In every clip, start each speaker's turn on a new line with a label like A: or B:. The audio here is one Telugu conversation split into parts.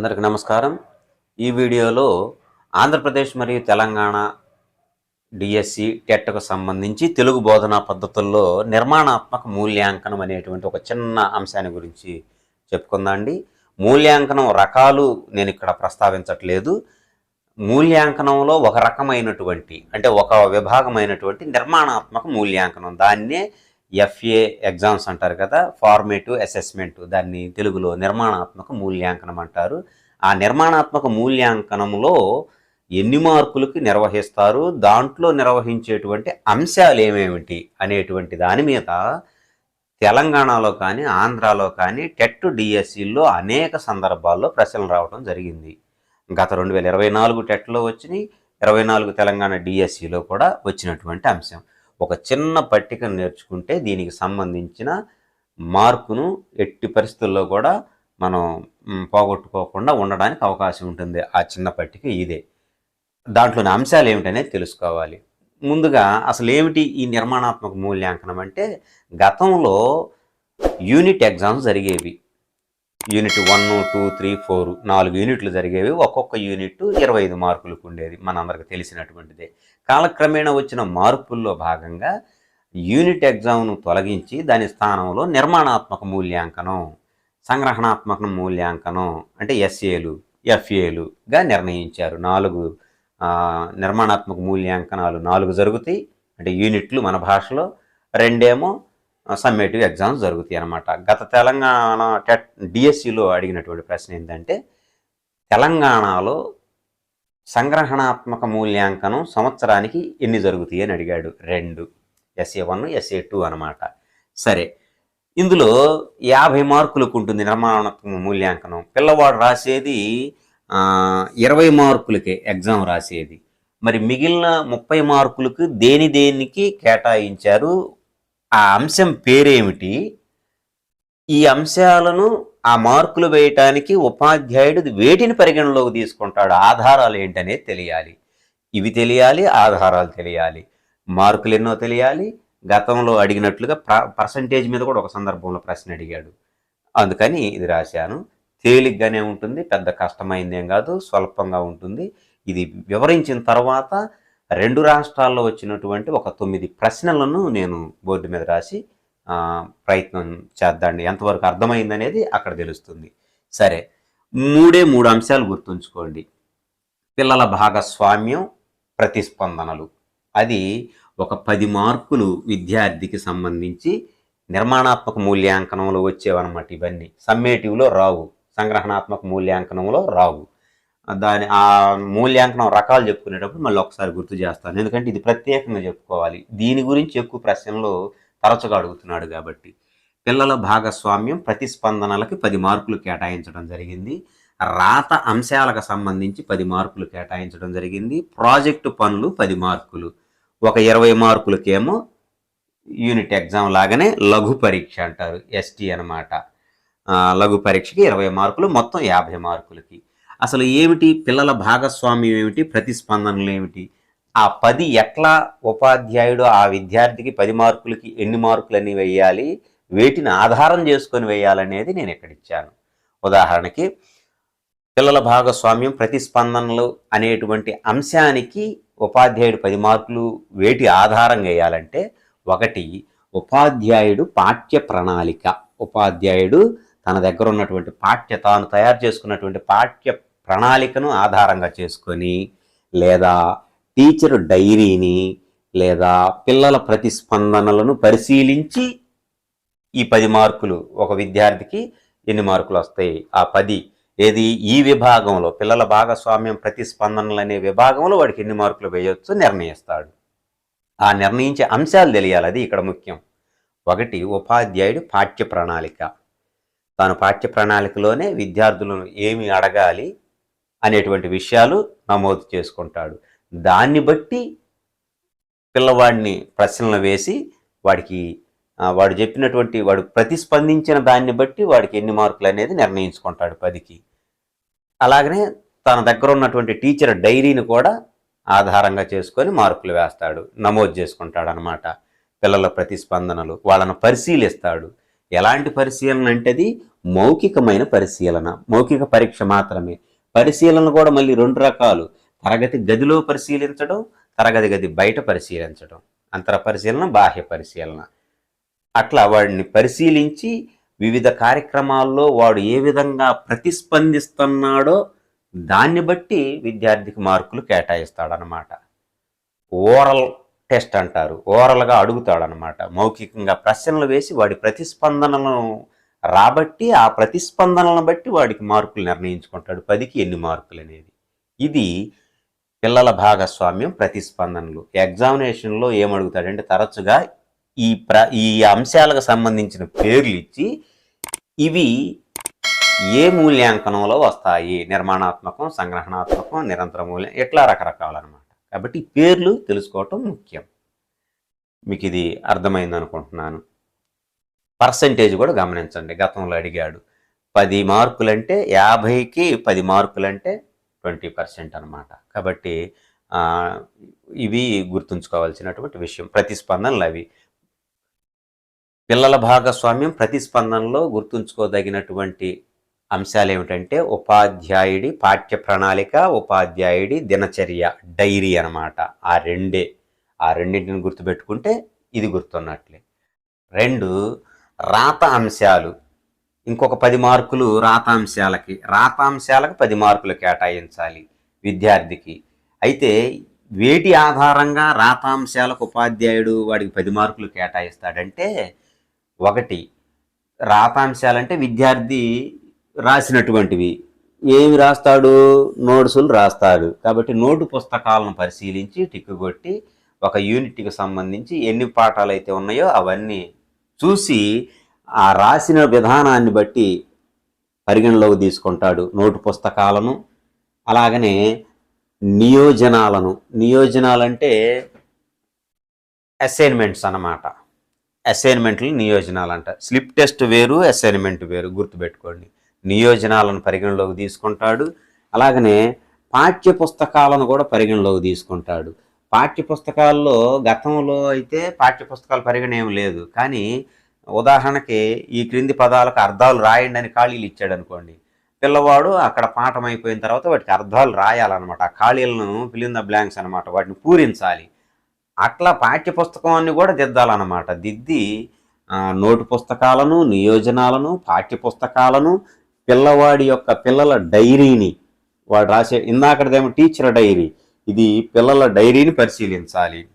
A: అందరికి నమస్కారం. ఈ వీడియోలో ఆంధ్రప్రదేశ్ మరియు తెలంగాణ డిఎస్సి టెట్కు సంబంధించి తెలుగు బోధనా పద్ధతుల్లో నిర్మాణాత్మక మూల్యాంకనం అనేటువంటి ఒక చిన్న అంశాన్ని గురించి చెప్పుకుందాండి మూల్యాంకనం రకాలు నేను ఇక్కడ ప్రస్తావించట్లేదు. మూల్యాంకనంలో ఒక రకమైనటువంటి అంటే ఒక విభాగమైనటువంటి నిర్మాణాత్మక మూల్యాంకనం. దాన్నే ఎఫ్ఏ ఎగ్జామ్స్ అంటారు కదా ఫార్మేటివ్ అసెస్మెంట్ దాన్ని తెలుగులో నిర్మాణాత్మక మూల్యాంకనం అంటారు. ఆ నిర్మాణాత్మక మూల్యాంకనంలో ఎన్ని మార్కులకి నిర్వహిస్తారు దాంట్లో నిర్వహించేటువంటి అంశాలు ఏమేమిటి అనేటువంటి దాని మీద తెలంగాణలో కానీ ఆంధ్రాలో కానీ టెట్ డిఎస్సిల్లో అనేక సందర్భాల్లో ప్రశ్నలు రావడం జరిగింది. గత రెండు వేల ఇరవై నాలుగు టెట్లో వచ్చినాయి ఇరవై నాలుగు తెలంగాణ డిఎస్సిలో కూడా వచ్చినటువంటి అంశం. ఒక చిన్న పట్టిక నేర్చుకుంటే దీనికి సంబంధించిన మార్కును ఎట్టి పరిస్థితుల్లో కూడా మనం పోగొట్టుకోకుండా ఉండడానికి అవకాశం ఉంటుంది. ఆ చిన్న పట్టిక ఇదే. దాంట్లోని అంశాలు ఏమిటనేది తెలుసుకోవాలి. ముందుగా అసలు ఏమిటి ఈ నిర్మాణాత్మక మూల్యాంకనం అంటే గతంలో యూనిట్ ఎగ్జామ్స్ జరిగేవి. Unit one two three four నాలుగు యూనిట్లు జరిగేవి. ఒక్కొక్క యూనిట్ ఇరవై ఐదు మార్కులకు ఉండేది. మనందరికి తెలిసినటువంటిదే. కాలక్రమేణా వచ్చిన మార్పుల్లో భాగంగా యూనిట్ ఎగ్జామ్ను తొలగించి దాని స్థానంలో నిర్మాణాత్మక మూల్యాంకనం సంగ్రహణాత్మక మూల్యాంకనం అంటే ఎస్ఏలు ఎఫ్ఏలుగా నిర్ణయించారు. నాలుగు నిర్మాణాత్మక మూల్యాంకనాలు నాలుగు జరుగుతాయి. అంటే యూనిట్లు మన భాషలో రెండేమో సమ్మేటివ్ ఎగ్జామ్స్ జరుగుతాయి అన్నమాట. గత తెలంగాణ టెట్ డిఎస్సిలో అడిగినటువంటి ప్రశ్న ఏంటంటే తెలంగాణలో సంగ్రహణాత్మక మూల్యాంకనం సంవత్సరానికి ఎన్ని జరుగుతాయి అని అడిగాడు. రెండు. ఎస్ఏ వన్ ఎస్ఏ టూ అనమాట సరే. ఇందులో యాభై మార్కులకు ఉంటుంది నిర్మాణాత్మక మూల్యాంకనం. పిల్లవాడు రాసేది ఇరవై మార్కులకే ఎగ్జామ్ రాసేది. మరి మిగిలిన ముప్పై మార్కులకు దేని దేనికి కేటాయించారు? ఆ అంశం పేరేమిటి? ఈ అంశాలను ఆ మార్కులు వేయటానికి ఉపాధ్యాయుడు వేటిని పరిగణలోకి తీసుకుంటాడు? ఆధారాలు ఏంటనేది తెలియాలి. ఇవి తెలియాలి ఆధారాలు తెలియాలి. మార్కులు ఎన్నో తెలియాలి. గతంలో అడిగినట్లుగా పర్సంటేజ్ మీద కూడా ఒక సందర్భంలో ప్రశ్న అడిగాడు. అందుకని ఇది రాశాను. తేలిగ్గానే ఉంటుంది పెద్ద కష్టమైందేం కాదు స్వల్పంగా ఉంటుంది. ఇది వివరించిన తర్వాత రెండు రాష్ట్రాల్లో వచ్చినటువంటి ఒక తొమ్మిది ప్రశ్నలను నేను బోర్డు మీద రాసి ప్రయత్నం చేద్దాండి. ఎంతవరకు అర్థమైందనేది అక్కడ తెలుస్తుంది. సరే మూడే మూడు అంశాలు గుర్తుంచుకోండి. పిల్లల భాగస్వామ్యం ప్రతిస్పందనలు. అది ఒక పది మార్కులు విద్యార్థికి సంబంధించి నిర్మాణాత్మక మూల్యాంకనంలో వచ్చేవన్నమాట ఇవన్నీ. సమ్మేటివ్లో రావు. సంగ్రహణాత్మక మూల్యాంకనంలో రావు. దాని ఆ మూల్యాంకనం రకాలు చెప్పుకునేటప్పుడు మళ్ళీ ఒకసారి గుర్తు చేస్తాను. ఎందుకంటే ఇది ప్రత్యేకంగా చెప్పుకోవాలి. దీని గురించి ఎక్కువ ప్రశ్నలు తరచుగా అడుగుతున్నాడు కాబట్టి. పిల్లల భాగస్వామ్యం ప్రతిస్పందనలకి పది మార్కులు కేటాయించడం జరిగింది. రాత అంశాలకు సంబంధించి పది మార్కులు కేటాయించడం జరిగింది. ప్రాజెక్టు పనులు పది మార్కులు. ఒక ఇరవై మార్కులకేమో యూనిట్ ఎగ్జామ్ లాగానే లఘు పరీక్ష అంటారు. ఎస్టీ అనమాట లఘు పరీక్షకి ఇరవై మార్కులు మొత్తం యాభై మార్కులకి. అసలు ఏమిటి? పిల్లల భాగస్వామ్యం ఏమిటి? ప్రతిస్పందనలు ఏమిటి? ఆ పది ఎట్లా ఉపాధ్యాయుడు ఆ విద్యార్థికి పది మార్కులకి ఎన్ని మార్కులని వేయాలి? వేటిని ఆధారం చేసుకొని వేయాలనేది నేను ఇక్కడ ఇచ్చాను. ఉదాహరణకి పిల్లల భాగస్వామ్యం ప్రతిస్పందనలు అనేటువంటి అంశానికి ఉపాధ్యాయుడు పది మార్కులు వేటి ఆధారం వేయాలంటే ఒకటి ఉపాధ్యాయుడు పాఠ్య ప్రణాళిక. ఉపాధ్యాయుడు తన దగ్గర ఉన్నటువంటి పాఠ్య తాను తయారు చేసుకున్నటువంటి పాఠ్య ప్రణాళికను ఆధారంగా చేసుకొని లేదా టీచర్ డైరీని లేదా పిల్లల ప్రతిస్పందనలను పరిశీలించి ఈ పది మార్కులు ఒక విద్యార్థికి ఎన్ని మార్కులు వస్తాయి? ఆ పది ఏది ఈ విభాగంలో పిల్లల భాగస్వామ్యం ప్రతిస్పందనలు అనే విభాగంలో వాడికి ఎన్ని మార్కులు వేయవచ్చు నిర్ణయిస్తాడు. ఆ నిర్ణయించే అంశాలు తెలియాలి. అది ఇక్కడ ముఖ్యం. ఒకటి ఉపాధ్యాయుడు పాఠ్య ప్రణాళిక తాను పాఠ్య ప్రణాళికలోనే విద్యార్థులను ఏమి అడగాలి? అనేటువంటి విషయాలు నమోదు చేసుకుంటాడు. దాన్ని బట్టి పిల్లవాడిని ప్రశ్నలు వేసి వాడికి వాడు చెప్పినటువంటి వాడు ప్రతిస్పందించిన దాన్ని బట్టి వాడికి ఎన్ని మార్కులు అనేది నిర్ణయించుకుంటాడు పదికి. అలాగనే తన దగ్గర ఉన్నటువంటి టీచర్ డైరీని కూడా ఆధారంగా చేసుకొని మార్కులు వేస్తాడు నమోదు చేసుకుంటాడు అనమాట పిల్లల ప్రతిస్పందనలు వాళ్ళను పరిశీలిస్తాడు. ఎలాంటి పరిశీలన అంటే అది మౌఖికమైన పరిశీలన మౌఖిక పరీక్ష మాత్రమే. పరిశీలన కూడా మళ్ళీ రెండు రకాలు. తరగతి గదిలో పరిశీలించడం తరగతి గది బయట పరిశీలించడం. అంతర పరిశీలన బాహ్య పరిశీలన. అట్లా వాడిని పరిశీలించి వివిధ కార్యక్రమాల్లో వాడు ఏ విధంగా ప్రతిస్పందిస్తున్నాడో దాన్ని బట్టి విద్యార్థికి మార్కులు కేటాయిస్తాడనమాట ఓరల్ టెస్ట్ అంటారు. ఓరల్గా అడుగుతాడనమాట మౌఖికంగా ప్రశ్నలు వేసి వాడి ప్రతిస్పందనలను రాబట్టి ఆ ప్రతిస్పందనలను బట్టి వాడికి మార్కులు నిర్ణయించుకుంటాడు. పదికి ఎన్ని మార్కులు అనేది. ఇది పిల్లల భాగస్వామ్యం ప్రతిస్పందనలు. ఎగ్జామినేషన్లో ఏమడుగుతాడంటే తరచుగా ఈ ప్ర ఈ అంశాలకు సంబంధించిన పేర్లు ఇచ్చి ఇవి ఏ మూల్యాంకనంలో వస్తాయి? నిర్మాణాత్మకం సంగ్రహణాత్మకం నిరంతర మూల్యం ఇట్లా రకరకాలన్నమాట. కాబట్టి పేర్లు తెలుసుకోవటం ముఖ్యం. మీకు ఇది అర్థమైంది అనుకుంటున్నాను పర్సంటేజ్ కూడా గమనించండి. గతంలో అడిగాడు పది మార్కులంటే యాభైకి పది మార్కులంటే ట్వంటీ పర్సెంట్ అనమాట కాబట్టి ఇవి గుర్తుంచుకోవాల్సినటువంటి విషయం ప్రతిస్పందనలు అవి. పిల్లల భాగస్వామ్యం ప్రతిస్పందనలో గుర్తుంచుకోదగినటువంటి అంశాలు ఏమిటంటే ఉపాధ్యాయుడి పాఠ్య ప్రణాళిక ఉపాధ్యాయుడి దినచర్య డైరీ అన్నమాట. ఆ రెండే. ఆ రెండింటిని గుర్తుపెట్టుకుంటే ఇది గుర్తున్నట్లే. రెండు రాత అంశాలు ఇంకొక పది మార్కులు రాతాంశాలకి. రాతాంశాలకు పది మార్కులు కేటాయించాలి విద్యార్థికి. అయితే వేటి ఆధారంగా రాతాంశాలకు ఉపాధ్యాయుడు వాడికి పది మార్కులు కేటాయిస్తాడంటే ఒకటి రాతాంశాలంటే విద్యార్థి రాసినటువంటివి. ఏమి రాస్తాడు? నోట్సులు రాస్తాడు. కాబట్టి నోటు పుస్తకాలను పరిశీలించి టిక్కు కొట్టి ఒక యూనిట్కి సంబంధించి ఎన్ని పాఠాలు అయితే ఉన్నాయో అవన్నీ చూసి ఆ రాసిన విధానాన్ని బట్టి పరిగణలోకి తీసుకుంటాడు నోటు పుస్తకాలను అలాగనే నియోజనాలను. నియోజనాలంటే అసైన్మెంట్స్ అన్నమాట. అసైన్మెంట్లు నియోజనాలు అంట స్లిప్ టెస్ట్ వేరు అసైన్మెంట్ వేరు గుర్తుపెట్టుకోండి. నియోజనాలను పరిగణలోకి తీసుకుంటాడు అలాగనే పాఠ్య పుస్తకాలను కూడా పరిగణలోకి తీసుకుంటాడు. పాఠ్య పుస్తకాల్లో గతంలో అయితే పాఠ్య పుస్తకాలు పరిగణ ఏం లేదు. కానీ ఉదాహరణకి ఈ క్రింది పదాలకు అర్థాలు రాయండి అని ఖాళీలు ఇచ్చాడు అనుకోండి పిల్లవాడు అక్కడ పాఠం అయిపోయిన తర్వాత వాటికి అర్థాలు రాయాలన్నమాట. ఆ ఖాళీలను ఫిలిన్ ద బ్లాంక్స్ అనమాట వాటిని పూరించాలి. అట్లా పాఠ్య పుస్తకాన్ని కూడా దిద్దాలన్నమాట. దిద్ది నోటు పుస్తకాలను నియోజనాలను పాఠ్య పుస్తకాలను పిల్లవాడి యొక్క పిల్లల డైరీని వాడు రాసే ఇందాకడదేమో టీచర్ డైరీ. ఇది పిల్లల డైరీని పరిశీలించాలి.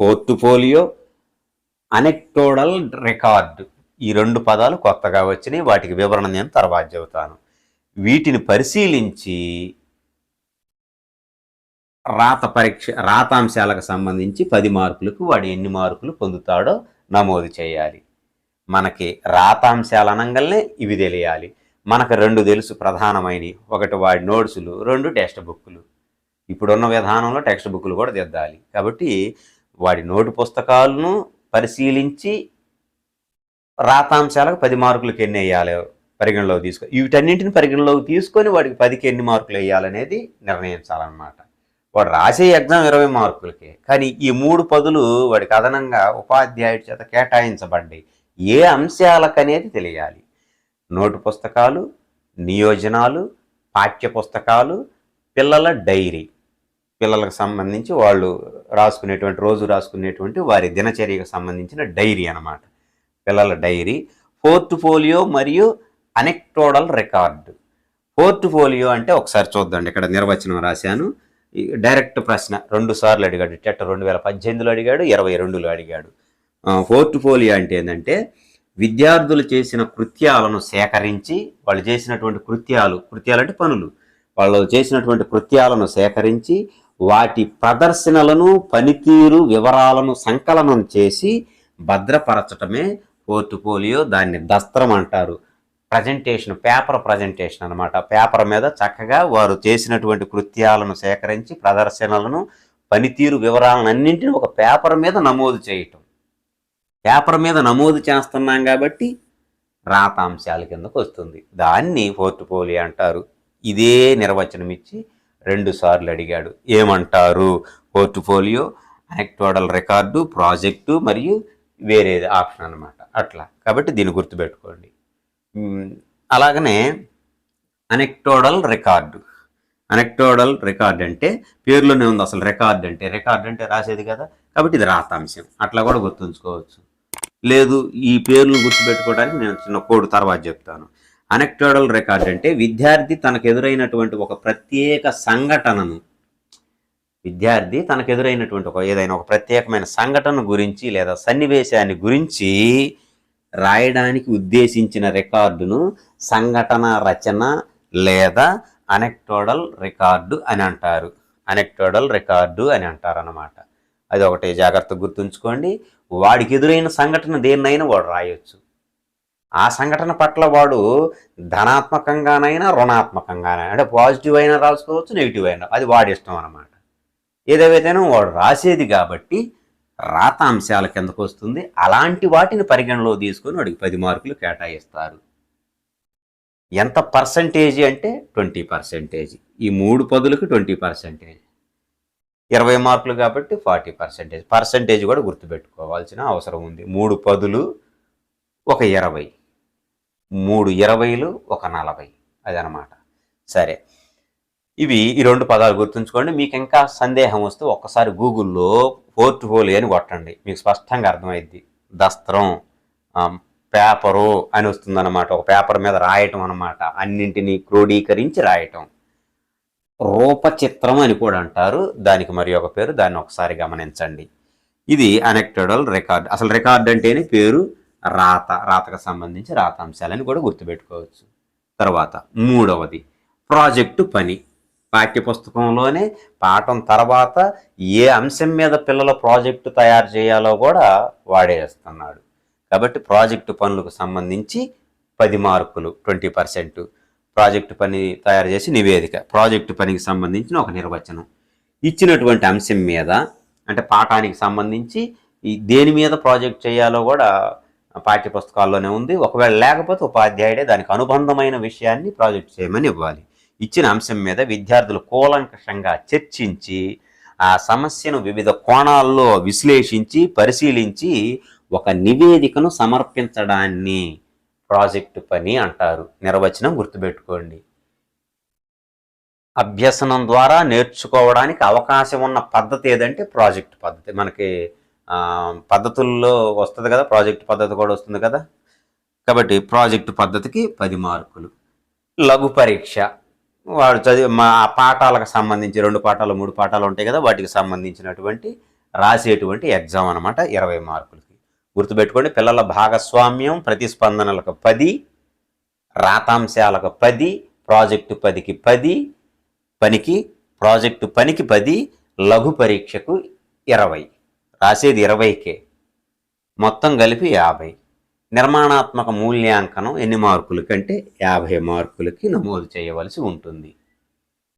A: పోర్ట్ఫోలియో అనెక్టోడల్ రికార్డ్ ఈ రెండు పదాలు కొత్తగా వచ్చినాయి. వాటికి వివరణ నేను తర్వాత చెబుతాను. వీటిని పరిశీలించి రాత పరీక్ష రాతాంశాలకు సంబంధించి పది మార్కులకు వాడు ఎన్ని మార్కులు పొందుతాడో నమోదు చేయాలి. మనకి రాతాంశాలు అనగానే ఇవి తెలియాలి. మనకు రెండు తెలుసు ప్రధానమైనవి. ఒకటి వాడి నోట్సులు రెండు టెక్స్ట్ బుక్లు ఇప్పుడున్న విధానంలో టెక్స్ట్ బుక్లు కూడా దిద్దాలి. కాబట్టి వాడి నోటు పుస్తకాలను పరిశీలించి రాతాంశాలకు పది మార్కులకి ఎన్ని వేయాలి పరిగణలోకి తీసుకో వీటన్నింటిని పరిగణలోకి తీసుకొని వాడికి పదికి ఎన్ని మార్కులు వేయాలనేది నిర్ణయించాలన్నమాట. వాడు రాసే ఎగ్జామ్ ఇరవై మార్కులకే కానీ ఈ మూడు పదులు వాడికి అదనంగా ఉపాధ్యాయుడి చేత కేటాయించబడ్డాయి. ఏ అంశాలకనేది తెలియాలి. నోటు పుస్తకాలు నియోజనాలు పాఠ్య పుస్తకాలు పిల్లల డైరీ. పిల్లలకు సంబంధించి వాళ్ళు రాసుకునేటువంటి రోజు రాసుకునేటువంటి వారి దినచర్యకు సంబంధించిన డైరీ అన్నమాట. పిల్లల డైరీ. పోర్ట్ఫోలియో మరియు అనెక్టోడల్ రికార్డు. పోర్ట్ఫోలియో అంటే ఒకసారి చూద్దాం ఇక్కడ నిర్వచనం రాశాను. డైరెక్ట్ ప్రశ్న రెండు సార్లు అడిగాడు టెట్ రెండు వేల పద్దెనిమిదిలో అడిగాడు ఇరవై రెండులో అడిగాడు. పోర్ట్ఫోలియో అంటే ఏంటంటే విద్యార్థులు చేసిన కృత్యాలను సేకరించి వాళ్ళు చేసినటువంటి కృత్యాలు కృత్యాలు అంటే పనులు. వాళ్ళు చేసినటువంటి కృత్యాలను సేకరించి వాటి ప్రదర్శనలను పనితీరు వివరాలను సంకలనం చేసి భద్రపరచటమే పోర్ట్ఫోలియో దాన్ని దస్త్రం అంటారు. ప్రజెంటేషన్ పేపర్ ప్రజెంటేషన్ అనమాట పేపర్ మీద చక్కగా వారు చేసినటువంటి కృత్యాలను సేకరించి ప్రదర్శనలను పనితీరు వివరాలను అన్నింటినీ ఒక పేపర్ మీద నమోదు చేయటం. పేపర్ మీద నమోదు చేస్తున్నాం కాబట్టి రాతాంశాల కిందకు వస్తుంది దాన్ని పోర్ట్ఫోలియో అంటారు. ఇదే నిర్వచనం ఇచ్చి రెండు సార్లు అడిగాడు. ఏమంటారు? పోర్ట్ఫోలియో అనెక్టోడల్ రికార్డు ప్రాజెక్టు మరియు వేరేది ఆప్షన్ అన్నమాట. అట్లా. కాబట్టి దీన్ని గుర్తుపెట్టుకోండి. అలాగనే అనెక్టోడల్ రికార్డు. అనెక్టోడల్ రికార్డ్ అంటే పేరులోనే ఉంది అసలు రికార్డ్ అంటే. రికార్డ్ అంటే రాసేది కదా. కాబట్టి ఇది రాతాంశం అట్లా కూడా గుర్తుంచుకోవచ్చు. లేదు ఈ పేర్లు గుర్తుపెట్టుకోవడానికి నేను చిన్న కోడ్ తర్వాత చెప్తాను. అనెక్టోడల్ రికార్డ్ అంటే విద్యార్థి తనకు ఎదురైనటువంటి ఒక ప్రత్యేక సంఘటనను. విద్యార్థి తనకు ఎదురైనటువంటి ఒక ఏదైనా ఒక ప్రత్యేకమైన సంఘటన గురించి లేదా సన్నివేశాన్ని గురించి రాయడానికి ఉద్దేశించిన రికార్డును సంఘటన రచన లేదా అనెక్టోడల్ రికార్డు అని అంటారు. అనెక్టోడల్ రికార్డు అని అంటారు అన్నమాట అది ఒకటి జాగ్రత్తగా గుర్తుంచుకోండి. వాడికి ఎదురైన సంఘటన దేన్నైనా వాడు రాయొచ్చు. ఆ సంఘటన పట్ల వాడు ధనాత్మకంగానైనా రుణాత్మకంగానైనా అంటే పాజిటివ్ అయినా రాసుకోవచ్చు నెగిటివ్ అయినా అది వాడి ఇష్టం అన్నమాట. ఏదేవైతేనో వాడు రాసేది కాబట్టి రాత అంశాల కిందకు వస్తుంది. అలాంటి వాటిని పరిగణలో తీసుకొని వాడికి పది మార్కులు కేటాయిస్తారు. ఎంత పర్సంటేజీ అంటే ట్వంటీ పర్సెంటేజ్. ఈ మూడు పదులకు ట్వంటీ పర్సెంటేజ్. ఇరవై మార్కులు కాబట్టి ఫార్టీ పర్సెంటేజ్. పర్సంటేజ్ కూడా గుర్తుపెట్టుకోవాల్సిన అవసరం ఉంది. మూడు పదులు ఒక ఇరవై. మూడు ఇరవైలు ఒక నలభై. అదనమాట. సరే. ఇవి ఈ రెండు పదాలు గుర్తుంచుకోండి. మీకు ఇంకా సందేహం వస్తే ఒక్కసారి గూగుల్లో పోర్ట్ఫోలియో అని కొట్టండి. మీకు స్పష్టంగా అర్థమైద్ది. దస్త్రం పేపరు అని వస్తుందన్నమాట. ఒక పేపర్ మీద రాయటం అనమాట అన్నింటినీ క్రోడీకరించి రాయటం. రూపచిత్రం అని కూడా అంటారు. దానికి మరి ఒక పేరు. దాన్ని ఒకసారి గమనించండి. ఇది అనెక్టోడల్ రికార్డ్. అసలు రికార్డ్ అంటేనే పేరు రాత రాతకు సంబంధించి రాత అంశాలని కూడా గుర్తుపెట్టుకోవచ్చు. తర్వాత మూడవది ప్రాజెక్టు పని. పాఠ్యపుస్తకంలోనే పాఠం తర్వాత ఏ అంశం మీద పిల్లల ప్రాజెక్టు తయారు చేయాలో కూడా వాడేస్తున్నాడు. కాబట్టి ప్రాజెక్టు పనులకు సంబంధించి పది మార్కులు ట్వంటీ పర్సెంట్ ప్రాజెక్టు పని తయారు చేసి నివేదిక ప్రాజెక్టు పనికి సంబంధించిన ఒక నిర్వచనం. ఇచ్చినటువంటి అంశం మీద అంటే పాఠానికి సంబంధించి దేని మీద ప్రాజెక్ట్ చేయాలో కూడా పాఠ్య పుస్తకాల్లోనే ఉంది. ఒకవేళ లేకపోతే ఉపాధ్యాయుడే దానికి అనుబంధమైన విషయాన్ని ప్రాజెక్ట్ చేయమని ఇవ్వాలి. ఇచ్చిన అంశం మీద విద్యార్థులు కూలంకషంగా చర్చించి ఆ సమస్యను వివిధ కోణాల్లో విశ్లేషించి పరిశీలించి ఒక నివేదికను సమర్పించడాన్ని ప్రాజెక్టు పని అంటారు. నిర్వచనం గుర్తుపెట్టుకోండి. అభ్యసనం ద్వారా నేర్చుకోవడానికి అవకాశం ఉన్న పద్ధతి ఏదంటే ప్రాజెక్ట్ పద్ధతి. మనకి పద్ధతుల్లో వస్తుంది కదా ప్రాజెక్ట్ పద్ధతి కూడా వస్తుంది కదా. కాబట్టి ప్రాజెక్టు పద్ధతికి పది మార్కులు. లఘు పరీక్ష. వాడు చదివి మా పాఠాలకు సంబంధించి రెండు పాఠాలు మూడు పాఠాలు ఉంటాయి కదా వాటికి సంబంధించినటువంటి రాసేటువంటి ఎగ్జామ్ అనమాట ఇరవై మార్కులకి. గుర్తుపెట్టుకోండి పిల్లల భాగస్వామ్యం ప్రతిస్పందనలకు పది రాతాంశాలకు పది ప్రాజెక్టు పదికి పది పనికి ప్రాజెక్టు పనికి పది లఘు పరీక్షకు ఇరవై. రాసేది ఇరవైకే. మొత్తం కలిపి యాభై. నిర్మాణాత్మక మూల్యాంకనం ఎన్ని మార్కుల కంటే యాభై మార్కులకి నమోదు చేయవలసి ఉంటుంది.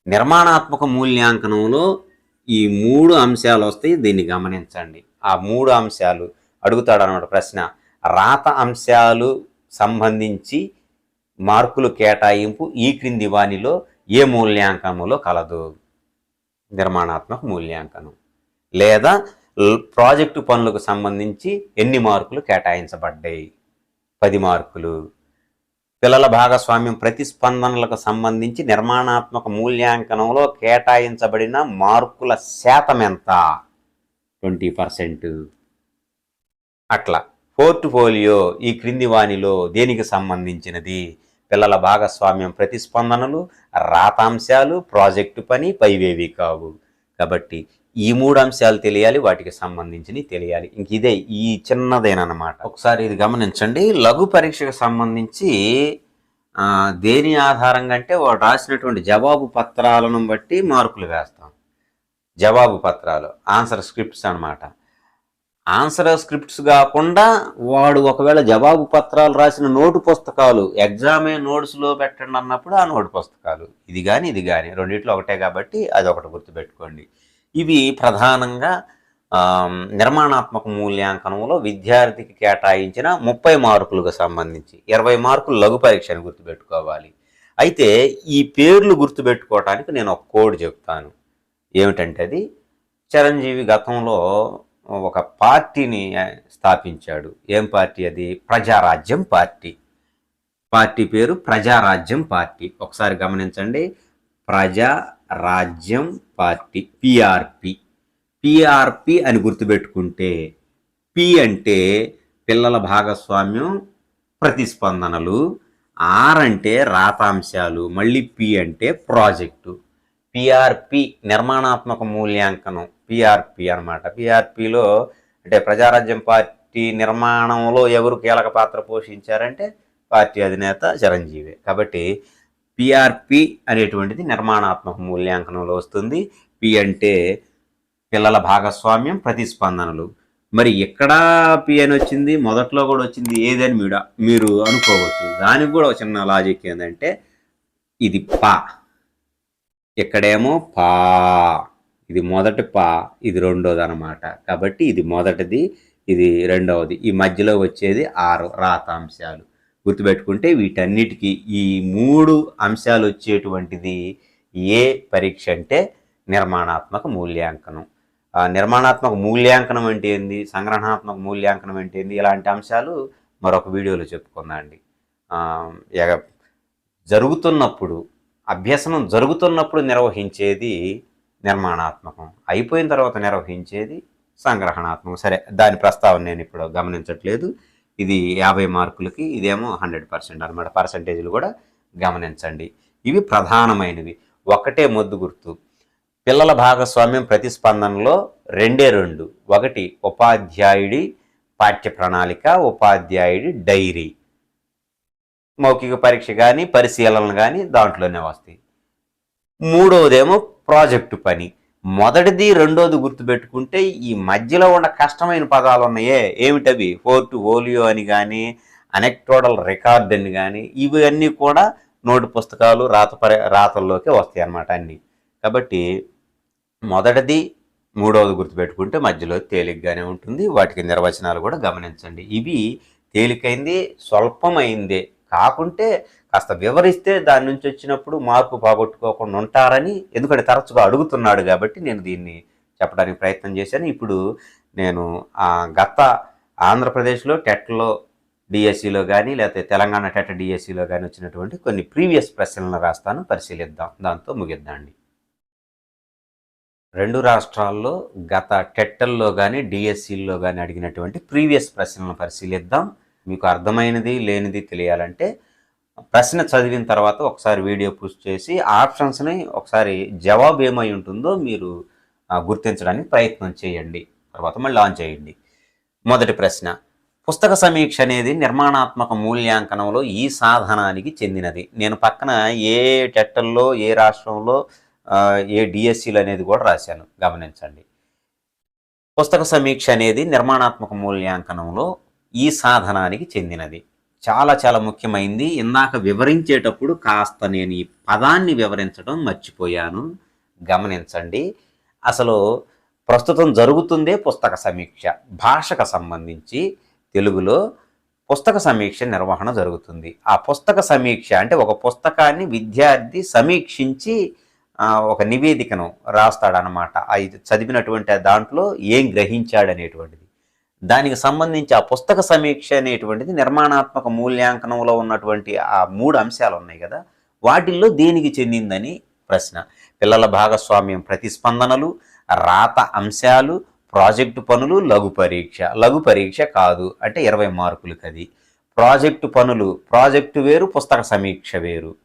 A: నిర్మాణాత్మక మూల్యాంకనంలో ఈ మూడు అంశాలు వస్తాయి. దీన్ని గమనించండి. ఆ మూడు అంశాలు అడుగుతాడు అన్నమాట ప్రశ్న. రాత అంశాలు సంబంధించి మార్కులు కేటాయింపు ఈ క్రింది వానిలో ఏ మూల్యాంకనములో కలదు? నిర్మాణాత్మక మూల్యాంకనం. లేదా ప్రాజెక్టు పనులకు సంబంధించి ఎన్ని మార్కులు కేటాయించబడ్డాయి? పది మార్కులు. పిల్లల భాగస్వామ్యం ప్రతిస్పందనలకు సంబంధించి నిర్మాణాత్మక మూల్యాంకనంలో కేటాయించబడిన మార్కుల శాతం ఎంత? Twenty percent. అట్లా. పోర్ట్ఫోలియో ఈ క్రింది వాణిలో దేనికి సంబంధించినది? పిల్లల భాగస్వామ్యం ప్రతిస్పందనలు రాతాంశాలు ప్రాజెక్టు పని పైవేవి కావు. కాబట్టి ఈ మూడు అంశాలు తెలియాలి వాటికి సంబంధించినవి తెలియాలి. ఇంక ఇదే ఈ చిన్నదేనమాట ఒకసారి ఇది గమనించండి. లఘు పరీక్షకు సంబంధించి దేని ఆధారంగా అంటే వాడు రాసినటువంటి జవాబు పత్రాలను బట్టి మార్కులు వేస్తాం. జవాబు పత్రాలు ఆన్సర్ స్క్రిప్ట్స్ అనమాట ఆన్సర్ స్క్రిప్ట్స్ కాకుండా వాడు ఒకవేళ జవాబు పత్రాలు రాసిన నోటు పుస్తకాలు ఎగ్జామే నోట్స్లో పెట్టండి అన్నప్పుడు ఆ నోటు పుస్తకాలు. ఇది కానీ ఇది కానీ రెండిట్లో ఒకటే కాబట్టి అది ఒకటి గుర్తుపెట్టుకోండి. ఇవి ప్రధానంగా నిర్మాణాత్మక మూల్యాంకనంలో విద్యార్థికి కేటాయించిన ముప్పై మార్కులకు సంబంధించి ఇరవై మార్కులు లఘు పరీక్షను గుర్తుపెట్టుకోవాలి. అయితే ఈ పేర్లు గుర్తుపెట్టుకోవడానికి నేను ఒక కోడ్ చెప్తాను. ఏమిటంటే అది? చిరంజీవి గతంలో ఒక పార్టీని స్థాపించాడు. ఏం పార్టీ అది? ప్రజారాజ్యం పార్టీ. పార్టీ పేరు ప్రజారాజ్యం పార్టీ. ఒకసారి గమనించండి. ప్రజా రాజ్యం పార్టీ పిఆర్పి పిఆర్పి అని గుర్తుపెట్టుకుంటే పి అంటే పిల్లల భాగస్వామ్యం ప్రతిస్పందనలు ఆర్ అంటే రాతాంశాలు మళ్ళీ పి అంటే ప్రాజెక్టు. పిఆర్పి నిర్మాణాత్మక మూల్యాంకనం పిఆర్పి అనమాట పిఆర్పిలో అంటే ప్రజారాజ్యం పార్టీ నిర్మాణంలో ఎవరు కీలక పాత్ర పోషించారంటే పార్టీ అధినేత చిరంజీవి. కాబట్టి పిఆర్పి అనేటువంటిది నిర్మాణాత్మక మూల్యాంకనంలో వస్తుంది. పి అంటే పిల్లల భాగస్వామ్యం ప్రతిస్పందనలు. మరి ఎక్కడ పి అని వచ్చింది? మొదట్లో కూడా వచ్చింది ఏదని మీరు మీరు అనుకోవచ్చు. దానికి కూడా చిన్న లాజిక్ ఏంటంటే ఇది పా. ఇక్కడేమో పా. ఇది మొదటి పా ఇది రెండోది అనమాట కాబట్టి ఇది మొదటిది ఇది రెండవది. ఈ మధ్యలో వచ్చేది ఆరు రాతాంశాలు. గుర్తుపెట్టుకుంటే వీటన్నిటికీ ఈ మూడు అంశాలు వచ్చేటువంటిది ఏ పరీక్ష అంటే నిర్మాణాత్మక మూల్యాంకనం. నిర్మాణాత్మక మూల్యాంకనం అంటే ఏంది? సంగ్రహణాత్మక మూల్యాంకనం అంటే ఏంది? ఇలాంటి అంశాలు మరొక వీడియోలో చెప్పుకుందండి ఎగ- జరుగుతున్నప్పుడు అభ్యసనం జరుగుతున్నప్పుడు నిర్వహించేది నిర్మాణాత్మకం. అయిపోయిన తర్వాత నిర్వహించేది సంగ్రహణాత్మకం. సరే దాని ప్రస్తావన నేను ఇప్పుడు గమనించట్లేదు. ఇది యాభై మార్కులకి ఇదేమో హండ్రెడ్ పర్సెంట్ అనమాట పర్సంటేజ్లు కూడా గమనించండి. ఇవి ప్రధానమైనవి. ఒకటే మొద్దు గుర్తు. పిల్లల భాగస్వామ్యం ప్రతిస్పందనలో రెండే రెండు. ఒకటి ఉపాధ్యాయుడి పాఠ్య ప్రణాళిక ఉపాధ్యాయుడి డైరీ. మౌఖిక పరీక్ష కానీ పరిశీలనలు కానీ దాంట్లోనే వస్తాయి. మూడవదేమో ప్రాజెక్టు పని. మొదటిది రెండోది గుర్తుపెట్టుకుంటే ఈ మధ్యలో ఉన్న కష్టమైన పదాలు ఉన్నాయే. ఏమిటవి? ఫోర్ట్ ఓలియో అని కానీ అనెక్టోడల్ రికార్డ్ అని కానీ ఇవన్నీ కూడా నోటు పుస్తకాలు రాత పరి రాతల్లోకి వస్తాయి అన్నమాట అన్ని. కాబట్టి మొదటిది మూడవది గుర్తుపెట్టుకుంటే మధ్యలో తేలిగ్గానే ఉంటుంది. వాటికి నిర్వచనాలు కూడా గమనించండి. ఇవి తేలికైంది స్వల్పమైందే. కాకుంటే కాస్త వివరిస్తే దాని నుంచి వచ్చినప్పుడు మార్పు పోగొట్టుకోకుండా ఉంటారని ఎందుకంటే తరచుగా అడుగుతున్నాడు కాబట్టి నేను దీన్ని చెప్పడానికి ప్రయత్నం చేశాను. ఇప్పుడు నేను గత ఆంధ్రప్రదేశ్లో టెట్లో డిఎస్సిలో కానీ లేకపోతే తెలంగాణ టెట్ డిఎస్సిలో కానీ వచ్చినటువంటి కొన్ని ప్రీవియస్ ప్రశ్నలను రాస్తాను పరిశీలిద్దాం. దాంతో ముగిద్దాండి రెండు రాష్ట్రాల్లో గత టెట్టల్లో కానీ డిఎస్సిల్లో కానీ అడిగినటువంటి ప్రీవియస్ ప్రశ్నలను పరిశీలిద్దాం. మీకు అర్థమైనది లేనిది తెలియాలంటే ప్రశ్న చదివిన తర్వాత ఒకసారి వీడియో పుష్ చేసి ఆప్షన్స్ని ఒకసారి జవాబు ఏమై ఉంటుందో మీరు గుర్తించడానికి ప్రయత్నం చేయండి. తర్వాత మళ్ళీ ఆన్ చేయండి. మొదటి ప్రశ్న. పుస్తక సమీక్ష అనేది నిర్మాణాత్మక మూల్యాంకనంలో ఈ సాధనానికి చెందినది. నేను పక్కన ఏ టెట్టల్లో ఏ రాష్ట్రంలో ఏ డిఎస్సీలు అనేది కూడా రాశాను. గమనించండి. పుస్తక సమీక్ష అనేది నిర్మాణాత్మక మూల్యాంకనంలో ఈ సాధనానికి చెందినది. చాలా చాలా ముఖ్యమైంది. ఇందాక వివరించేటప్పుడు కాస్త నేను ఈ పదాన్ని వివరించడం మర్చిపోయాను. గమనించండి. అసలు ప్రస్తుతం జరుగుతుందే పుస్తక సమీక్ష. భాషకు సంబంధించి తెలుగులో పుస్తక సమీక్ష నిర్వహణ జరుగుతుంది. ఆ పుస్తక సమీక్ష అంటే ఒక పుస్తకాన్ని విద్యార్థి సమీక్షించి ఒక నివేదికను రాస్తాడనమాట అది చదివినటువంటి దాంట్లో ఏం గ్రహించాడనేటువంటిది. దానికి సంబంధించి ఆ పుస్తక సమీక్ష అనేటువంటిది నిర్మాణాత్మక మూల్యాంకనంలో ఉన్నటువంటి ఆ మూడు అంశాలు ఉన్నాయి కదా. వాటిల్లో దేనికి చెందిందని ప్రశ్న. పిల్లల భాగస్వామ్యం ప్రతిస్పందనలు రాత అంశాలు ప్రాజెక్టు పనులు లఘు పరీక్ష. లఘు పరీక్ష కాదు అంటే ఇరవై మార్కులు కది. ప్రాజెక్టు పనులు ప్రాజెక్టు వేరు పుస్తక సమీక్ష వేరు.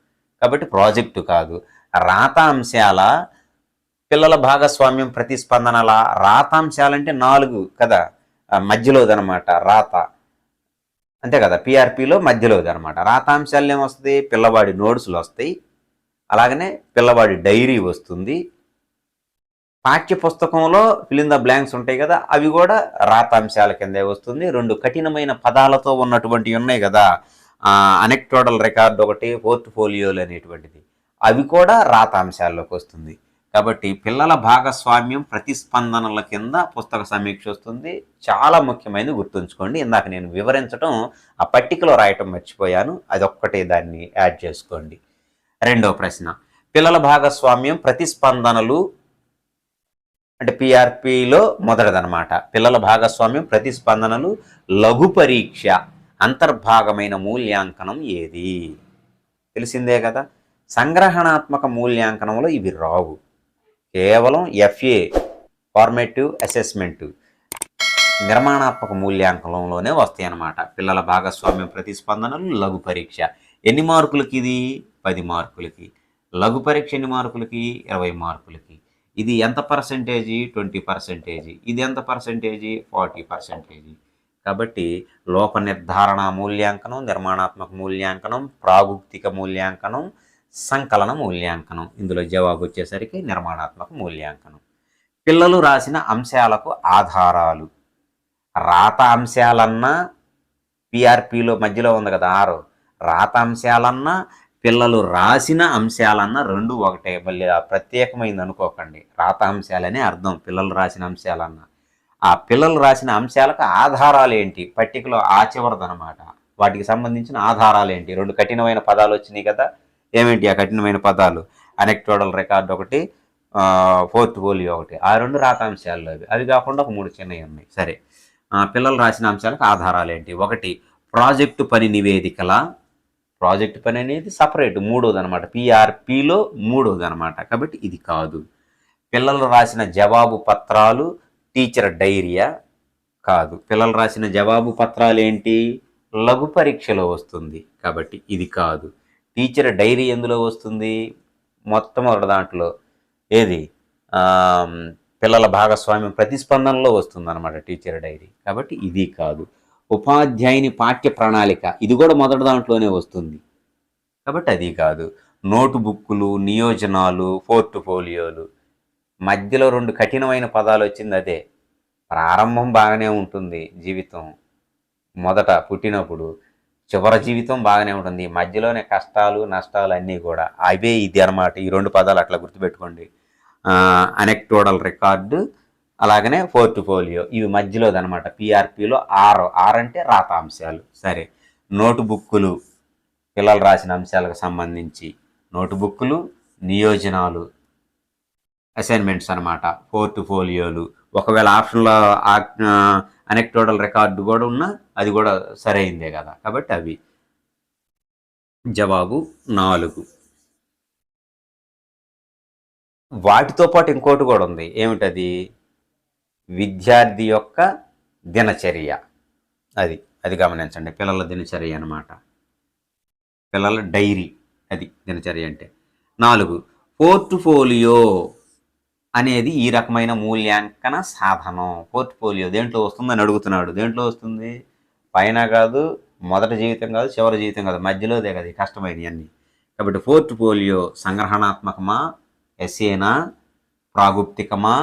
A: కాబట్టి ప్రాజెక్టు కాదు. రాత అంశాల పిల్లల భాగస్వామ్యం ప్రతిస్పందనల రాతాంశాలంటే నాలుగు కదా. మధ్యలోదనమాట రాత. అంతే కదా పిఆర్పిలో మధ్యలోది అనమాట రాతాంశాలు ఏమొస్తుంది పిల్లవాడి నోట్స్లు వస్తాయి అలాగనే పిల్లవాడి డైరీ వస్తుంది. పాఠ్య పుస్తకంలో ఫిలిన్ ద బ్లాంక్స్ ఉంటాయి కదా అవి కూడా రాతాంశాల కిందే వస్తుంది. రెండు కఠినమైన పదాలతో ఉన్నటువంటివి ఉన్నాయి కదా అనెక్టోడల్ రికార్డ్ ఒకటి పోర్ట్ఫోలియోలు అనేటువంటిది అవి కూడా రాతాంశాల్లోకి వస్తుంది. కాబట్టి పిల్లల భాగస్వామ్యం ప్రతిస్పందనల కింద పుస్తక సమీక్ష వస్తుంది. చాలా ముఖ్యమైనది గుర్తుంచుకోండి. ఇందాక నేను వివరించడం ఆ పట్టికలో రాయటం మర్చిపోయాను. అదొక్కటే దాన్ని యాడ్ చేసుకోండి. రెండో ప్రశ్న. పిల్లల భాగస్వామ్యం ప్రతిస్పందనలు అంటే పిఆర్పిలో మొదటిదనమాట పిల్లల భాగస్వామ్యం ప్రతిస్పందనలు లఘు పరీక్ష అంతర్భాగమైన మూల్యాంకనం ఏది? తెలిసిందే కదా? సంగ్రహణాత్మక మూల్యాంకనంలో ఇవి రావు. కేవలం ఎఫ్ఏ ఫార్మేటివ్ అసెస్మెంట్ నిర్మాణాత్మక మూల్యాంకనంలోనే వస్తాయి అన్నమాట పిల్లల భాగస్వామ్యం ప్రతిస్పందనలు లఘు పరీక్ష. ఎన్ని మార్కులకి ఇది? పది మార్కులకి. లఘు పరీక్ష ఎన్ని మార్కులకి? ఇరవై మార్కులకి. ఇది ఎంత పర్సెంటేజీ ట్వంటీ పర్సెంటేజీ ఇది ఎంత పర్సెంటేజీ ఫార్టీ పర్సెంటేజీ కాబట్టి లోప నిర్ధారణ మూల్యాంకనం నిర్మాణాత్మక మూల్యాంకనం ప్రాగుక్తిక మూల్యాంకనం సంకలన మూల్యాంకనం. ఇందులో జవాబు వచ్చేసరికి నిర్మాణాత్మక మూల్యాంకనం. పిల్లలు రాసిన అంశాలకు ఆధారాలు. రాత అంశాలన్నా పిఆర్పిలో మధ్యలో ఉంది కదా ఆరు. రాత అంశాలన్నా పిల్లలు రాసిన అంశాలన్నా రెండు ఒకటే. మళ్ళీ ఆ ప్రత్యేకమైంది అనుకోకండి. రాత అంశాలనే అర్థం. పిల్లలు రాసిన అంశాలన్నా. ఆ పిల్లలు రాసిన అంశాలకు ఆధారాలు ఏంటి పట్టికలో ఆ వాటికి సంబంధించిన ఆధారాలు ఏంటి రెండు కఠినమైన పదాలు వచ్చినాయి కదా. ఏమేంటి ఆ కఠినమైన పదాలు? అనెక్టోడల్ రికార్డ్ ఒకటి ఫోర్త్ పోలియో ఒకటి. ఆ రెండు రాత అంశాల్లో అవి. అవి కాకుండా ఒక మూడు చిన్నవి ఉన్నాయి. సరే. పిల్లలు రాసిన అంశాలకు ఆధారాలు ఏంటి? ఒకటి ప్రాజెక్టు పని నివేదికల. ప్రాజెక్ట్ పని అనేది సపరేట్ మూడోది అనమాట పిఆర్పిలో మూడోది అనమాట కాబట్టి ఇది కాదు. పిల్లలు రాసిన జవాబు పత్రాలు టీచర్ డైరియా? కాదు. పిల్లలు రాసిన జవాబు పత్రాలు ఏంటి? లఘు పరీక్షలో వస్తుంది. కాబట్టి ఇది కాదు. టీచర్ డైరీ ఎందులో వస్తుంది? మొత్తం ఒక దాంట్లో. ఏది? పిల్లల భాగస్వామ్యం ప్రతిస్పందనలో వస్తుంది అనమాట టీచర్ డైరీ. కాబట్టి ఇది కాదు. ఉపాధ్యాయుని పాఠ్య ప్రణాళిక ఇది కూడా మొదటి దాంట్లోనే వస్తుంది. కాబట్టి అది కాదు. నోటు బుక్కులు నియోజనాలు పోర్ట్ఫోలియోలు. మధ్యలో రెండు కఠినమైన పదాలు వచ్చింది అదే. ప్రారంభం బాగానే ఉంటుంది జీవితం. మొదట పుట్టినప్పుడు చివరి జీవితం బాగానే ఉంటుంది. మధ్యలోనే కష్టాలు నష్టాలు అన్నీ కూడా. అవే ఇది అన్నమాట. ఈ రెండు పదాలు అట్లా గుర్తుపెట్టుకోండి. అనెక్టోడల్ రికార్డు అలాగనే పోర్ట్ఫోలియో ఇవి మధ్యలోది అనమాట పిఆర్పిలో ఆరు ఆరు అంటే రాత అంశాలు. సరే. నోటు బుక్కులు పిల్లలు రాసిన అంశాలకు సంబంధించి నోటు బుక్కులు నియోజనాలు అసైన్మెంట్స్ అనమాట పోర్ట్ఫోలియోలు ఒకవేళ ఆప్షన్లో అనెక్టోడల్ రికార్డు కూడా ఉన్నా అది కూడా సరైందే కదా. కాబట్టి అవి. జవాబు నాలుగు. వాటితో పాటు ఇంకోటి కూడా ఉంది. ఏమిటది? విద్యార్థి యొక్క దినచర్య. అది అది గమనించండి. పిల్లల దినచర్య అన్నమాట. పిల్లల డైరీ. అది దినచర్య అంటే. నాలుగు. పోర్ట్ఫోలియో అనేది ఈ రకమైన మూల్యాంకన సాధనం. పోర్ట్ఫోలియో దేంట్లో వస్తుందని అడుగుతున్నాడు. దేంట్లో వస్తుంది? పైన కాదు మొదటి జీవితం కాదు చివరి జీవితం కాదు మధ్యలోదే కదా కష్టమైనవి అన్నీ. కాబట్టి పోర్ట్ఫోలియో సంగ్రహణాత్మకమా ఎస్ఏనా ప్రాగుప్తికమా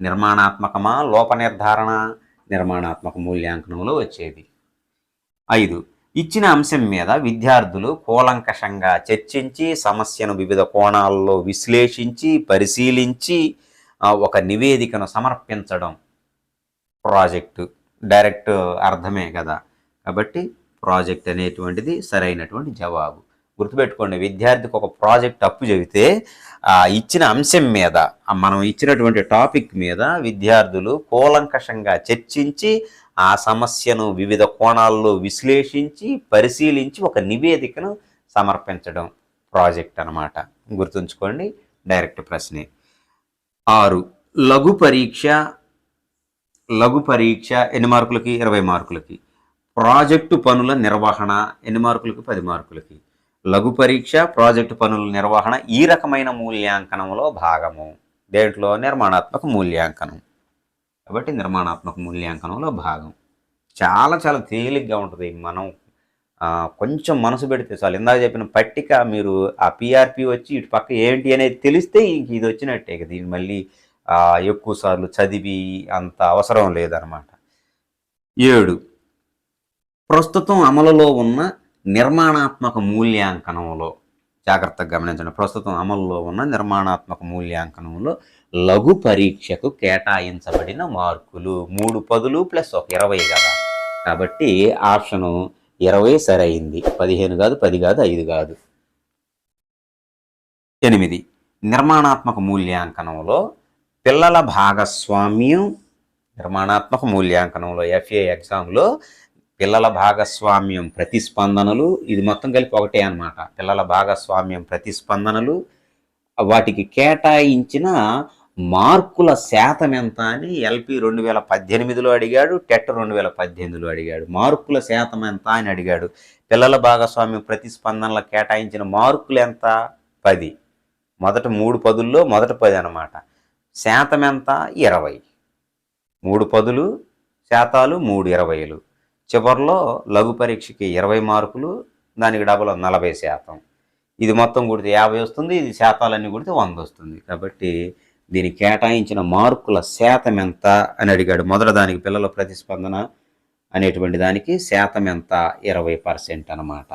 A: నిర్మాణాత్మకమా లోప నిర్ధారణ నిర్మాణాత్మక మూల్యాంకనంలో వచ్చేది. ఐదు. ఇచ్చిన అంశం మీద విద్యార్థులు కూలంకషంగా చర్చించి సమస్యను వివిధ కోణాల్లో విశ్లేషించి పరిశీలించి ఒక నివేదికను సమర్పించడం ప్రాజెక్టు. డైరెక్ట్ అర్థమే కదా. కాబట్టి ప్రాజెక్ట్ అనేటువంటిది సరైనటువంటి జవాబు. గుర్తుపెట్టుకోండి విద్యార్థికి ఒక ప్రాజెక్ట్ అప్పు చెబితే ఆ ఇచ్చిన అంశం మీద మనం ఇచ్చినటువంటి టాపిక్ మీద విద్యార్థులు కూలంకషంగా చర్చించి ఆ సమస్యను వివిధ కోణాల్లో విశ్లేషించి పరిశీలించి ఒక నివేదికను సమర్పించడం ప్రాజెక్ట్ అన్నమాట. గుర్తుంచుకోండి డైరెక్ట్ ప్రశ్నే. ఆరు. లఘు పరీక్ష లఘు పరీక్ష ఎన్ని మార్కులకి? ఇరవై మార్కులకి. ప్రాజెక్టు పనుల నిర్వహణ ఎన్ని మార్కులకి? పది మార్కులకి. లఘు పరీక్ష ప్రాజెక్టు పనుల నిర్వహణ ఈ రకమైన మూల్యాంకనంలో భాగము. దేంట్లో? నిర్మాణాత్మక మూల్యాంకనం. కాబట్టి నిర్మాణాత్మక మూల్యాంకనంలో భాగం. చాలా చాలా తేలిగ్గా ఉంటుంది. మనం కొంచెం మనసు పెడితే చాలు. ఇందాక చెప్పిన పట్టిక మీరు ఆ పిఆర్పి వచ్చి ఇటు పక్క ఏంటి అనేది తెలిస్తే ఇంక ఇది వచ్చినట్టే కదా దీన్ని మళ్ళీ ఎక్కువసార్లు ఎక్కువ సార్లు చదివి అంత అవసరం లేదనమాట. ఏడు ప్రస్తుతం అమలులో ఉన్న నిర్మాణాత్మక మూల్యాంకనంలో జాగ్రత్తగా గమనించండి. ప్రస్తుతం అమలులో ఉన్న నిర్మాణాత్మక మూల్యాంకనంలో లఘు పరీక్షకు కేటాయించబడిన మార్కులు మూడు పదులు ప్లస్ ఒక ఇరవై కదా. కాబట్టి ఆప్షను ఇరవై సరైంది. పదిహేను కాదు పది కాదు ఐదు కాదు. ఎనిమిది. నిర్మాణాత్మక మూల్యాంకనంలో పిల్లల భాగస్వామ్యం నిర్మాణాత్మక మూల్యాంకనంలో ఎఫ్ఏ ఎగ్జామ్లో పిల్లల భాగస్వామ్యం ప్రతిస్పందనలు ఇది మొత్తం కలిపి ఒకటే అన్నమాట. పిల్లల భాగస్వామ్యం ప్రతిస్పందనలు వాటికి కేటాయించిన మార్కుల శాతం ఎంత అని ఎల్పి రెండు వేల పద్దెనిమిదిలో అడిగాడు టెట్ రెండు వేల పద్దెనిమిదిలో అడిగాడు. మార్కుల శాతం ఎంత అని అడిగాడు. పిల్లల భాగస్వామ్యం ప్రతిస్పందనల కేటాయించిన మార్కులు ఎంత? పది. మొదట మూడు పదుల్లో మొదట పది అన్నమాట. శాతం ఎంత? ఇరవై. మూడు పదులు శాతాలు మూడు ఇరవైలు. చివరిలో లఘు పరీక్షకి ఇరవై మార్కులు దానికి డబల్ నలభై శాతం. ఇది మొత్తం కుడితే యాభై వస్తుంది ఇది శాతాలన్నీ కుడితే వంద వస్తుంది. కాబట్టి దీనికి కేటాయించిన మార్కుల శాతం ఎంత అని అడిగాడు. మొదట దానికి పిల్లల ప్రతిస్పందన అనేటువంటి దానికి శాతం ఎంత? ఇరవై పర్సెంట్ అనమాట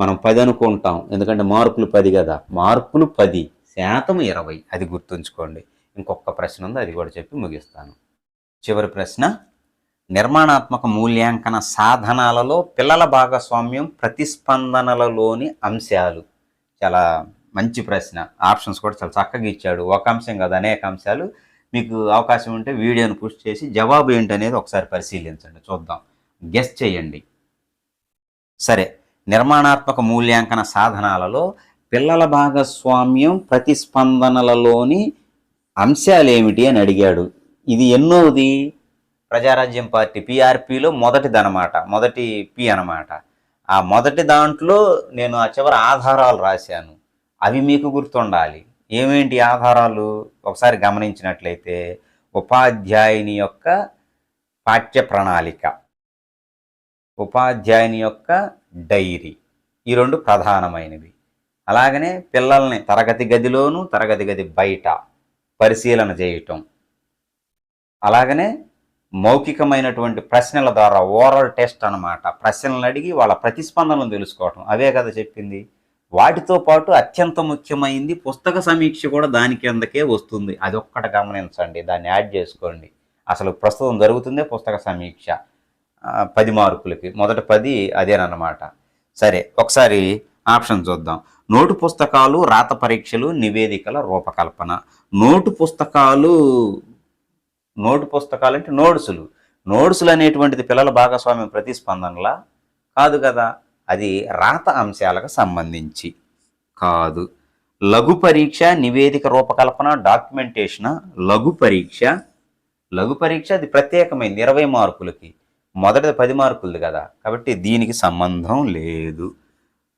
A: మనం పది అనుకుంటాం. ఎందుకంటే మార్కులు పది కదా. మార్కులు పది శాతం ఇరవై. అది గుర్తుంచుకోండి. ఇంకొక ప్రశ్న ఉంది అది కూడా చెప్పి ముగిస్తాను. చివరి ప్రశ్న నిర్మాణాత్మక మూల్యాంకన సాధనాలలో పిల్లల భాగస్వామ్యం ప్రతిస్పందనలలోని అంశాలు. చాలా మంచి ప్రశ్న. ఆప్షన్స్ కూడా చాలా చక్కగా ఇచ్చాడు. ఒక అంశం కాదు అనేక అంశాలు. మీకు అవకాశం ఉంటే వీడియోను పుష్ చేసి జవాబు ఏంటనేది ఒకసారి పరిశీలించండి. చూద్దాం. గెస్ చేయండి. సరే. నిర్మాణాత్మక మూల్యాంకన సాధనాలలో పిల్లల భాగస్వామ్యం ప్రతిస్పందనలలోని అంశాలు ఏమిటి అని అడిగాడు. ఇది ఎన్నోది? ప్రజారాజ్యం పార్టీ పీఆర్పిలో మొదటిది అనమాట మొదటి పి అనమాట ఆ మొదటి దాంట్లో నేను ఆ చివరి ఆధారాలు రాశాను. అవి మీకు గుర్తుండాలి. ఏమేంటి ఆధారాలు? ఒకసారి గమనించినట్లయితే ఉపాధ్యాయుని యొక్క పాఠ్య ప్రణాళిక ఉపాధ్యాయుని యొక్క డైరీ ఈ రెండు ప్రధానమైనవి. అలాగనే పిల్లల్ని తరగతి గదిలోను తరగతి గది బయట పరిశీలన చేయటం. అలాగనే మౌఖికమైనటువంటి ప్రశ్నల ద్వారా ఓరల్ టెస్ట్ అన్నమాట. ప్రశ్నలను అడిగి వాళ్ళ ప్రతిస్పందనలు తెలుసుకోవటం. అవే కదా చెప్పింది? వాటితో పాటు అత్యంత ముఖ్యమైంది పుస్తక సమీక్ష కూడా దాని కిందకే వస్తుంది. అది ఒక్కటి గమనించండి దాన్ని యాడ్ చేసుకోండి. అసలు ప్రస్తుతం జరుగుతుందే పుస్తక సమీక్ష. పది మార్కులకి. మొదట పది అదేనమాట సరే ఒకసారి ఆప్షన్ చూద్దాం. నోటు పుస్తకాలు రాత పరీక్షలు నివేదికల రూపకల్పన. నోటు పుస్తకాలు నోటు పుస్తకాలు అంటే నోట్సులు. నోట్సులు అనేటువంటిది పిల్లల భాగస్వామ్యం ప్రతిస్పందనలా? కాదు కదా. అది రాత అంశాలకు సంబంధించి. కాదు. లఘు పరీక్ష నివేదిక రూపకల్పన డాక్యుమెంటేషన్ లఘు పరీక్ష. లఘు పరీక్ష అది ప్రత్యేకమైంది ఇరవై మార్కులకి. మొదటిది పది మార్కులది కదా. కాబట్టి దీనికి సంబంధం లేదు.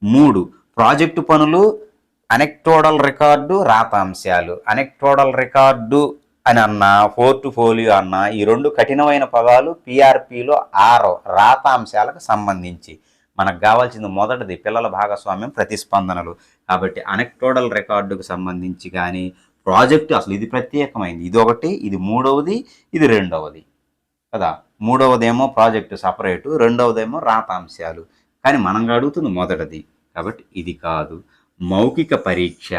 A: మూడు. ప్రాజెక్టు పనులు అనెక్టోడల్ రికార్డు రాత అంశాలు. అనెక్టోడల్ రికార్డు అని అన్న పోర్టుఫోలియో అన్నా ఈ రెండు కఠినమైన పదాలు పిఆర్పిలో ఆరో రాత అంశాలకు సంబంధించి. మనకు కావాల్సింది మొదటిది పిల్లల భాగస్వామ్యం ప్రతిస్పందనలు. కాబట్టి అనెక్టోడల్ రికార్డుకు సంబంధించి కానీ ప్రాజెక్టు అసలు ఇది ప్రత్యేకమైంది. ఇది ఒకటి ఇది మూడవది ఇది రెండవది. కదా? మూడవదేమో ప్రాజెక్టు సపరేటు రెండవదేమో రాత అంశాలు కానీ మనం అడుగుతుంది మొదటిది. కాబట్టి ఇది కాదు. మౌఖిక పరీక్ష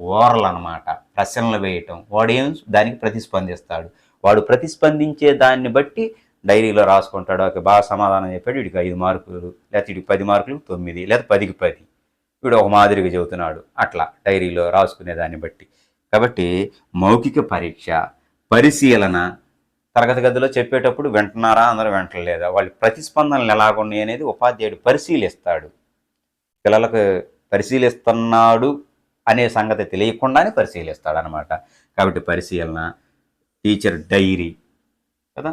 A: ఓరల్ అనమాట ప్రశ్నలు వేయటం. వాడు ఏం దానికి ప్రతిస్పందిస్తాడు. వాడు ప్రతిస్పందించే దాన్ని బట్టి డైరీలో రాసుకుంటాడు ఒక బాగా సమాధానం చెప్పాడు వీడికి ఐదు మార్కులు లేకపోతే వీడికి పది మార్కులు తొమ్మిది లేదా పదికి పది. వీడు ఒక మాదిరిగా చెబుతున్నాడు అట్లా డైరీలో రాసుకునే దాన్ని బట్టి. కాబట్టి మౌఖిక పరీక్ష పరిశీలన తరగతి గదిలో చెప్పేటప్పుడు వింటున్నారా అందరూ వింటలేదా? వాళ్ళ ప్రతిస్పందనలు ఎలాగున్నాయి అనేది ఉపాధ్యాయుడు పరిశీలిస్తాడు. పిల్లలకు పరిశీలిస్తున్నాడు అనే సంగతి తెలియకుండానే పరిశీలిస్తాడు అనమాట కాబట్టి పరిశీలన టీచర్ డైరీ కదా?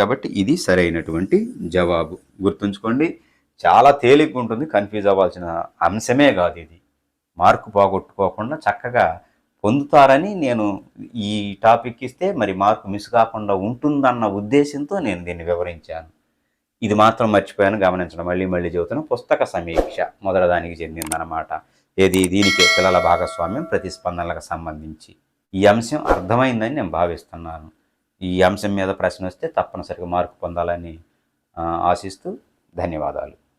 A: కాబట్టి ఇది సరైనటువంటి జవాబు. గుర్తుంచుకోండి చాలా తేలిక ఉంటుంది కన్ఫ్యూజ్ అవ్వాల్సిన అంశమే కాదు ఇది. మార్కు పోగొట్టుకోకుండా చక్కగా పొందుతారని నేను ఈ టాపిక్ ఇస్తే మరి మార్కు మిస్ కాకుండా ఉంటుందన్న ఉద్దేశంతో నేను దీన్ని వివరించాను. ఇది మాత్రం మర్చిపోయాను గమనించడం. మళ్ళీ మళ్ళీ చెబుతాను పుస్తక సమీక్ష మొదటి దానికి చెందిందనమాట ఏది దీనికి పిల్లల భాగస్వామ్యం ప్రతిస్పందనలకు సంబంధించి. ఈ అంశం అర్థమైందని నేను భావిస్తున్నాను. ఈ అంశం మీద ప్రశ్న వస్తే తప్పనిసరిగా మార్కు పొందాలని ఆశిస్తూ ధన్యవాదాలు.